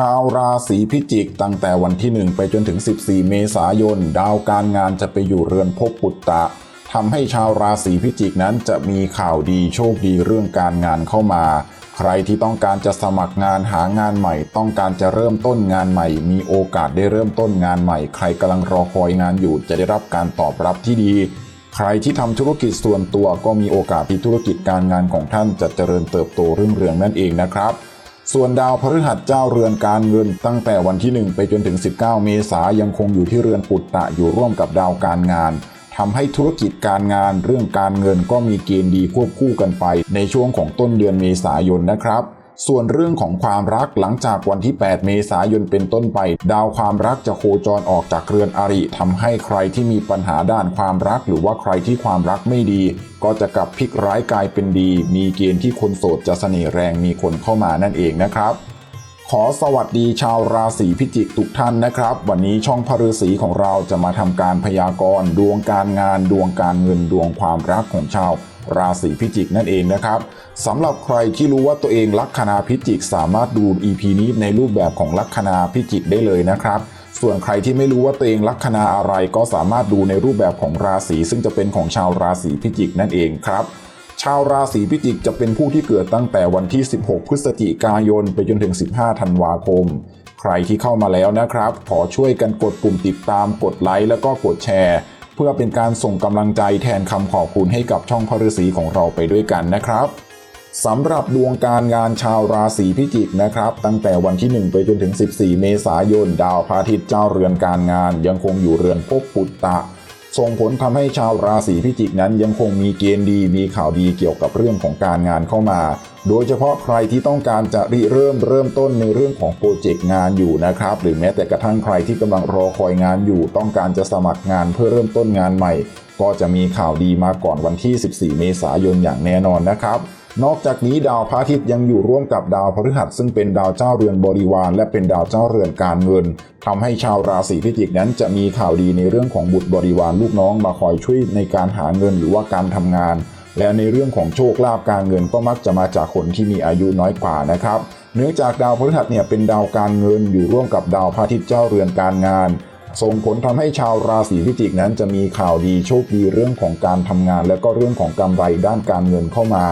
ชาวราศีพิจิกตั้งแต่วันที่ 1 ไปจนถึง 14 เมษายน ดาวการงานจะไปอยู่เรือนภพปุตตะทำให้ชาวราศีพิจิกนั้นจะมีข่าวดีโชคดีเรื่องการงานเข้ามา ใครที่ต้องการจะสมัครงานหางานใหม่ ต้องการจะเริ่มต้นงานใหม่ มีโอกาสได้เริ่มต้นงานใหม่ ใครกำลังรอคอยงานอยู่จะได้รับการตอบรับที่ดี ใครที่ทำธุรกิจส่วนตัวก็มีโอกาสที่ธุรกิจการงานของท่านจะเจริญเติบโตรุ่งเรืองนั่นเองนะครับ ส่วนดาวพฤหัสเจ้าเรือนการเงิน ตั้งแต่วันที่ 1 ไปจนถึง 19 เมษายนยังคงอยู่ที่เรือนปุตตะอยู่ร่วมกับดาวการงานทำให้ธุรกิจการงานเรื่องการเงินก็มีเกณฑ์ดีควบคู่กันไปในช่วงของต้นเดือนเมษายนนะครับ ส่วนเรื่องของความรักหลังจากวันที่ 8 เมษายนเป็นต้นไป ดาวความรักจะโคจรออกจากเรือนอริทำให้ใครที่มีปัญหาด้านความรัก หรือว่าใครที่ความรักไม่ดี ก็จะกลับพลิกร้ายกลายเป็นดี มีเกณฑ์ที่คนโสดจะเสน่ห์แรงมีคนเข้ามานั่นเองนะครับขอสวัสดีชาวราศีพิจิกทุกท่านนะครับ วันนี้ช่องพฤษีของเราจะมาทำการพยากรณ์ ดวงการงานดวงการเงินดวงความรักของชาว ราศีพิจิกนั่นเองนะครับสำหรับใครที่รู้ว่าตัวเองลัคนาพิจิก สามารถดู EP นี้ในรูปแบบของลัคนาพิจิกได้เลยนะครับ ส่วนใครที่ไม่รู้ว่าตัวเองลัคนาอะไรก็สามารถดูในรูปแบบของราศีซึ่งจะเป็นของชาวราศีพิจิกนั่นเองครับชาวราศีพิจิกจะเป็นผู้ที่เกิดตั้งแต่วันที่ 16 พฤศจิกายน ไปจนถึง 15 ธันวาคม ใครที่เข้ามาแล้วนะครับ ขอช่วยกันกดปุ่มติดตาม กดไลค์แล้วก็กดแชร์ เพื่อเป็นการส่งกำลังใจแทนคำขอบคุณให้กับช่องพฤษีของเราไปด้วยกันนะครับสำหรับดวงการงานชาวราศีพิจิกนะครับ ตั้งแต่วันที่ 1 ไปจนถึง 14 เมษายน ดาวพระอาทิตย์เจ้าเรือนการงาน ยังคงอยู่เรือนภพปุตตะ ส่งผลทำให้ชาวราศีพิจิกนั้นยังคงมีเกณฑ์ดีมีข่าวดีเกี่ยวกับเรื่องของการงานเข้ามา โดยเฉพาะใครที่ต้องการจะริเริ่มเริ่มต้นในเรื่องของโปรเจกต์งานอยู่นะครับ หรือแม้แต่กระทั่งใครที่กำลังรอคอยงานอยู่ ต้องการจะสมัครงานเพื่อเริ่มต้นงานใหม่ ก็จะมีข่าวดีมาก่อนวันที่ 14 เมษายนอย่างแน่นอนนะครับ นอกจากนี้ดาวพระอาทิตย์ยังอยู่ร่วมกับดาวพฤหัสซึ่งเป็นดาวเจ้าเรือนบริวาร และเป็นดาวเจ้าเรือนการเงินทำให้ชาวราศีพิจิกนั้นจะมีข่าวดีในเรื่องของบุตรบริวารลูกน้องมาคอยช่วยในการหาเงินหรือว่าการทำงาน และในเรื่องของโชคลาภการเงินก็มักจะมาจากคนที่มีอายุน้อยกว่านะครับ เนื่องจากดาวพฤหัสเนี่ยเป็นดาวการเงินอยู่ร่วมกับดาวพระอาทิตย์เจ้าเรือนการงานส่งผลทำให้ชาวราศีพิจิกนั้นจะมีข่าวดีโชคดีเรื่องของการทำงาน และก็เรื่องของกำไรด้านการเงินเข้ามา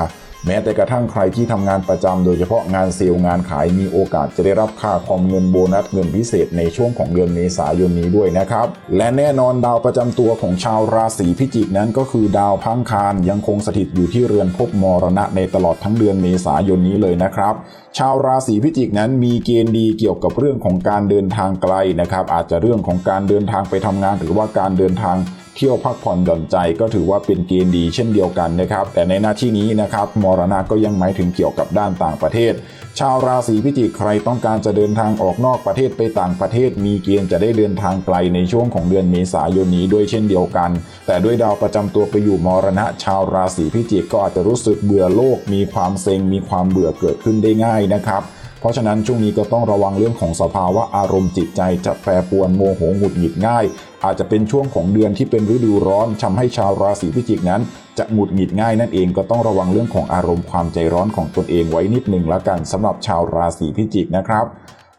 แม้แต่กระทั่งใครที่ทำงานประจำโดยเฉพาะงานเซลล์งานขายมีโอกาสจะได้รับค่าคอมเงินโบนัสเงินพิเศษในช่วงของเดือนเมษายนนี้ด้วยนะครับ และแน่นอนดาวประจำตัวของชาวราศีพิจิกนั้นก็คือดาวพังคารยังคงสถิตอยู่ที่เรือนภพมรณะในตลอดทั้งเดือนเมษายนนี้เลยนะครับ ชาวราศีพิจิกนั้นมีเกณฑ์ดีเกี่ยวกับเรื่องของการเดินทางไกลนะครับอาจจะเรื่องของการเดินทางไปทำงานหรือว่าการเดินทาง เที่ยวพักผ่อนหย่อนใจก็ถือว่าเป็นเกณฑ์ดีเช่นเดียวกันนะครับ แต่ในหน้าที่นี้นะครับมรณะก็ยังหมายถึงเกี่ยวกับด้านต่างประเทศ ชาวราศีพิจิกใครต้องการจะเดินทางออกนอกประเทศไปต่างประเทศ มีเกณฑ์จะได้เดินทางไกลในช่วงของเดือนเมษายนนี้ด้วยเช่นเดียวกัน แต่ด้วยดาวประจำตัวไปอยู่มรณะ ชาวราศีพิจิกก็อาจจะรู้สึกเบื่อโลก มีความเซ็งมีความเบื่อเกิดขึ้นได้ง่ายนะครับ เพราะฉะนั้นช่วงนี้ก็ต้องระวังเรื่องของสภาวะอารมณ์จิตใจจะแปรปรวนโมโหหงุดหงิดง่าย อาจจะเป็นช่วงของเดือนที่เป็นฤดูร้อนทำให้ชาวราศีพิจิกนั้น จะหงุดหงิดง่ายนั่นเองก็ต้องระวังเรื่องของอารมณ์ความใจร้อนของตนเองไว้นิดหนึ่งละกันสำหรับชาวราศีพิจิกนะครับ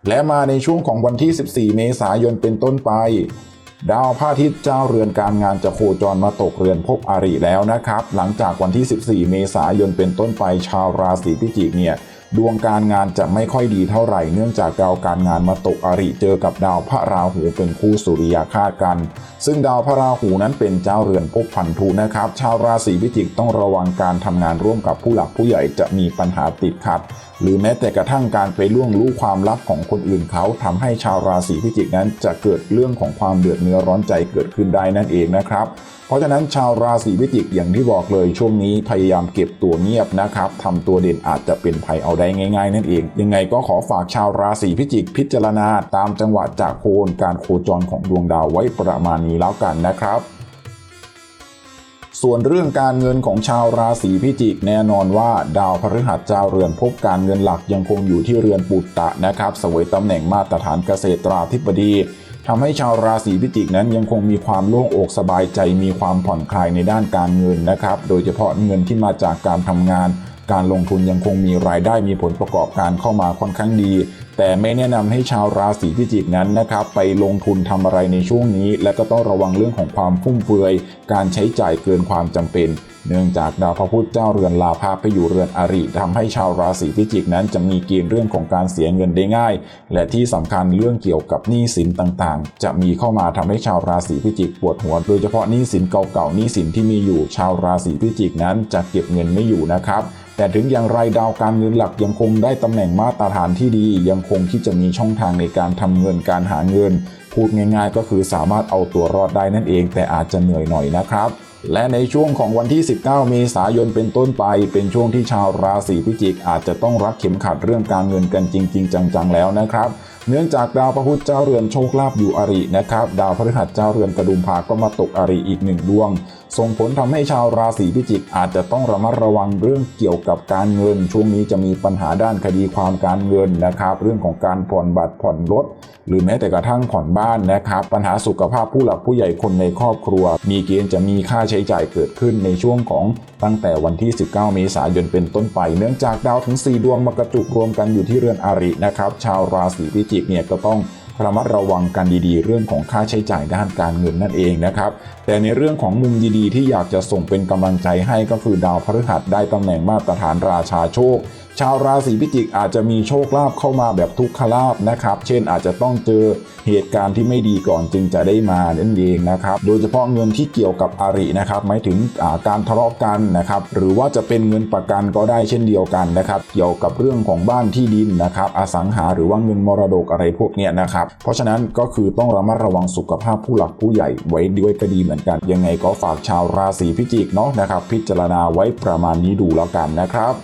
และมาในช่วงของวันที่ 14 เมษายนเป็นต้นไป ดาวพระอาทิตย์เจ้าเรือนการงานจะโคจรมาตกเรือนภพอาริแล้วนะครับ หลังจากวันที่ 14 เมษายนเป็นต้นไปชาวราศีพิจิกเนี่ย ดวงการงานจะไม่ค่อยดีเท่าไหร่เนื่องจากดาวการงานมาตกอริเจอกับดาวพระราหูเป็นคู่สุริยาคาตกัน ซึ่งดาวพระราหูนั้นเป็นเจ้าเรือนภพพันธุนะครับ ชาวราศีพิจิกต้องระวังการทำงานร่วมกับผู้หลักผู้ใหญ่จะมีปัญหาติดขัดหรือแม้แต่กระทั่งการไปล่วงรู้ความลับของคนอื่นเขาทำให้ชาวราศีพิจิกนั้นจะเกิดเรื่องของความเดือดเนื้อร้อนใจเกิดขึ้นได้นั่นเองนะครับ เพราะฉะนั้นชาวราศีพิจิกอย่างที่บอกเลยช่วงนี้พยายามเก็บตัวเงียบนะครับทำตัวเด่นอาจจะเป็นภัยเอาได้ง่าย ๆ นั่นเอง ยังไงก็ขอฝากชาวราศีพิจิกพิจารณา ตามจังหวะจากโคนการโคจรของดวงดาวไว้ประมาณนี้แล้วกันนะครับ ส่วนเรื่องการเงินของชาวราศีพิจิกแน่นอนว่า ดาวพฤหัสเจ้าเรือนพบการเงินหลักยังคงอยู่ที่เรือนปุตตะนะครับสวยตำแหน่งมาตรฐานเกษตราธิบดีทำให้ชาวราศีพิจิกนั้นยังคงมีความโล่งอกสบายใจมีความผ่อนคลายในด้านการเงินนะครับ โดยเฉพาะเงินที่มาจากการทำงาน การลงทุนยังคงมีรายได้มีผลประกอบการเข้ามาค่อนข้างดี แต่ไม่แนะนำให้ชาวราศีพิจิกนั้นนะครับไปลงทุนทำอะไรในช่วงนี้ และก็ต้องระวังเรื่องของความฟุ่มเฟือย การใช้จ่ายเกินความจำเป็นเนื่องจากดาวพระพุธเจ้าเรือนลาภาไปอยู่เรือนอริทำให้ชาวราศีพิจิกนั้นจะมีเกณฑ์เรื่องของการเสียเงินได้ง่าย และที่สำคัญเรื่องเกี่ยวกับหนี้สินต่างๆ จะมีเข้ามาทำให้ชาวราศีพิจิกปวดหัว โดยเฉพาะหนี้สินเก่าๆหนี้สินที่มีอยู่ชาวราศีพิจิกนั้นจะเก็บเงินไม่อยู่นะครับ แต่ถึงอย่างไรดาวการเงินหลักยังคงได้ตำแหน่งมาตรฐานที่ดี ยังคงที่จะมีช่องทางในการทำเงินการหาเงิน พูดง่ายๆ ก็คือสามารถเอาตัวรอดได้นั่นเอง แต่อาจจะเหนื่อยหน่อยนะครับและในช่วงของวันที่ 19 เมษายนเป็นต้นไป เป็นช่วงที่ชาวราศีพิจิกอาจจะต้องรักเข็มขัดเรื่องการเงินกันจริง ๆ จังๆ แล้วนะครับ เนื่องจากดาวพระพุธเจ้าเรือนโชคลาภอยู่อรินะครับ ดาวพฤหัสเจ้าเรือนกระดุมพาก็มาตกอริอีกหนึ่งดวง ส่งผลทำให้ชาวราศีพิจิกอาจจะต้องระมัดระวังเรื่องเกี่ยวกับการเงิน ช่วงนี้จะมีปัญหาด้านคดีความการเงินนะครับ เรื่องของการผ่อนบัตรผ่อนรถ หรือแม้แต่กระทั่งผ่อนบ้านนะครับ ปัญหาสุขภาพผู้หลักผู้ใหญ่คนในครอบครัว มีเกณฑ์จะมีค่าใช้จ่ายเกิดขึ้นในช่วงของตั้งแต่วันที่ 19 เมษายนเป็นต้นไป เนื่องจากดาวถึง 4 ดวงมากระจุกรวมกันอยู่ที่เรือนอารินะครับ ชาวราศีพิจิกเนี่ยก็ต้อง ระมัดระวังกันดีๆ เรื่องของค่าใช้จ่ายด้านการเงินนั่นเองนะครับ แต่ในเรื่องของมุมดีๆ ที่อยากจะส่งเป็นกำลังใจให้ก็คือดาวพฤหัสได้ตำแหน่งมาตรฐานราชาโชค ชาวราศีพิจิกอาจจะมีโชคลาภเข้ามาแบบทุกขลาภนะครับ เช่นอาจจะต้องเจอเหตุการณ์ที่ไม่ดีก่อนจึงจะได้มานั่นเองนะครับ โดยเฉพาะเงินที่เกี่ยวกับอารินะครับหมายถึงาการทะเลาะกันนะครับ หรือว่าจะเป็นเงินประกันก็ได้เช่นเดียวกันนะครับ เกี่ยวกับเรื่องของบ้านที่ดินนะครับ อสังหาหรือว่าเงินมรดกอะไรพวกเนี้ยนะครับเพราะฉะนั้นก็คือต้องระมัดระวังสุขภาพผู้หลักผู้ใหญ่ไว้ด้วยก็ดีเหมือนกัน ยังไงก็ฝากชาวราศีพิจิกเนาะนะครับ พิจารณาไว้ประมาณนี้ดูแล้วกันนะครับ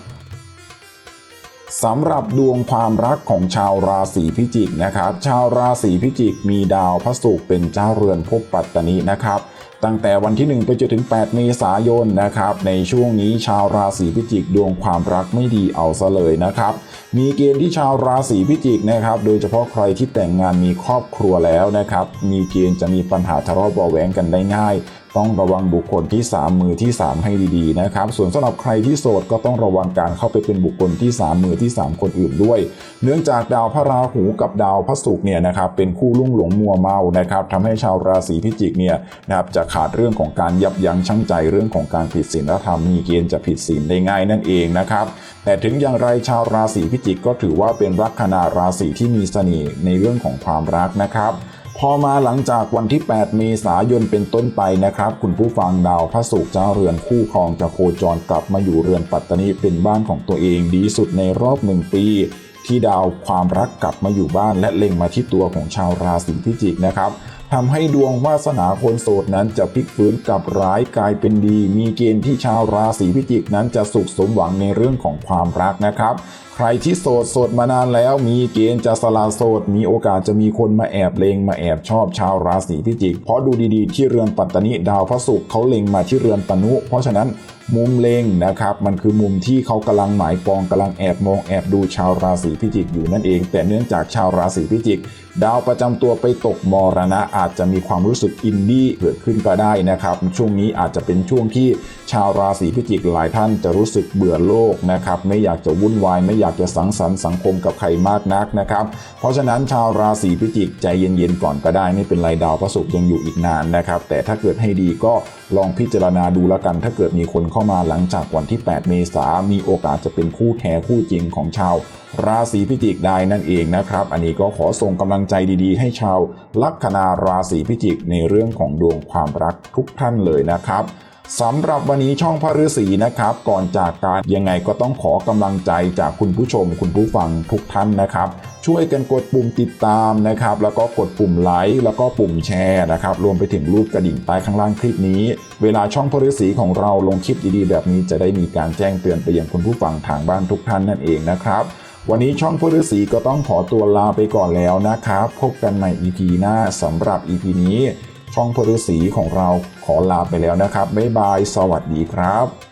สำหรับดวงความรักของชาวราศีพิจิกนะครับ ชาวราศีพิจิกมีดาวพระศุกร์เป็นเจ้าเรือนภพปัตตนินะครับ ตั้งแต่วันที่ 1 ไปจนถึง 8 เมษายนนะครับ ในช่วงนี้ชาวราศีพิจิกดวงความรักไม่ดีเอาซะเลยนะครับ มีเกณฑ์ที่ชาวราศีพิจิกนะครับ โดยเฉพาะใครที่แต่งงานมีครอบครัวแล้วนะครับ มีเกณฑ์จะมีปัญหาทะเลาะเบาะแหวงกันได้ง่ายต้องระวังบุคคลที่ 3 มือที่ 3 ให้ดีๆนะครับ ส่วนสำหรับใครที่โสดก็ต้องระวังการเข้าไปเป็นบุคคลที่ 3 มือที่ 3 คนอื่นด้วย เนื่องจากดาวพระราหูกับดาวพระศุกร์เนี่ยนะครับเป็นคู่ลุ่งหลงมัวเมานะครับทำให้ชาวราศีพิจิกเนี่ยนะครับจะขาดเรื่องของการยับยั้งชั่งใจเรื่องของการผิดศีลธรรมมีเกณฑ์จะผิดศีลได้ง่ายนั่นเองนะครับ แต่ถึงอย่างไรชาวราศีพิจิกก็ถือว่าเป็นลัคนาราศีที่มีเสน่ห์ในเรื่องของความรักนะครับพอมาหลังจากวันที่ 8 เมษายนเป็นต้นไปนะครับ คุณผู้ฟังดาวพระศุกร์เจ้าเรือนคู่ครองจะโคจรกลับมาอยู่เรือนปัตตานีเป็นบ้านของตัวเองดีสุดในรอบหนึ่งปี ที่ดาวความรักกลับมาอยู่บ้านและเล็งมาที่ตัวของชาวราศีพิจิกนะครับ ทำให้ดวงวาสนาคนโสดนั้นจะพลิกฟื้นกลับร้ายกลายเป็นดี มีเกณฑ์ที่ชาวราศีพิจิกนั้นจะสุขสมหวังในเรื่องของความรักนะครับใครที่โสดโสดมานานแล้วมีเกณฑ์จะสละโสด มีโอกาสจะมีคนมาแอบเลงมาแอบชอบชาวราศีพิจิก เพราะดูดีๆ ที่เรือนปัตตนิดาวพระศุกร์เขาเลงมาที่เรือนปนุ เพราะฉะนั้นมุมเลงนะครับ มันคือมุมที่เขากำลังหมายปองกำลังแอบมองแอบดูชาวราศีพิจิกอยู่นั่นเอง แต่เนื่องจากชาวราศีพิจิก ดาวประจำตัวไปตกมรณะอาจจะมีความรู้สึกอินดี้เกิดขึ้นก็ได้นะครับ ช่วงนี้อาจจะเป็นช่วงที่ชาวราศีพิจิกหลายท่านจะรู้สึกเบื่อโลกนะครับ ไม่อยากจะวุ่นวายไม่อยากจะสังสรรค์สังคมกับใครมากนักนะครับ เพราะฉะนั้นชาวราศีพิจิกใจเย็นๆก่อนก็ได้ไม่เป็นไรดาวพระศุกร์ยังอยู่อีกนานนะครับ แต่ถ้าเกิดให้ดีก็ลองพิจารณาดูแล้วกัน ถ้าเกิดมีคนเข้ามาหลังจากวันที่ 8 เมษามีโอกาสจะเป็นคู่แท้คู่จริงของชาวราศีพิจิกได้นั่นเองนะครับ อันนี้ก็ขอส่งกำลังใจดีๆ ให้ชาวลัคนาราศีพิจิกในเรื่องของดวงความรักทุกท่านเลยนะครับ สำหรับวันนี้ช่องพระฤาษีนะครับ ก่อนจากการยังไงก็ต้องขอกำลังใจจากคุณผู้ชม คุณผู้ฟังทุกท่านนะครับ ช่วยกันกดปุ่มติดตามนะครับ แล้วก็กดปุ่มไลค์แล้วก็ปุ่มแชร์นะครับ รวมไปถึงรูปกระดิ่งใต้ข้างล่างคลิปนี้ เวลาช่องพระฤาษีของเราลงคลิปดีๆ แบบนี้จะได้มีการแจ้งเตือนไปยังคุณผู้ฟังทางบ้านทุกท่านนั่นเองนะครับวันนี้ช่องพุทธฤาษีก็ต้องขอตัวลาไปก่อนแล้วนะครับ พบกันใหม่ EP หน้าสำหรับ EP นี้ ช่องพุทธฤาษีของเราขอลาไปแล้วนะครับบ๊ายบาย สวัสดีครับ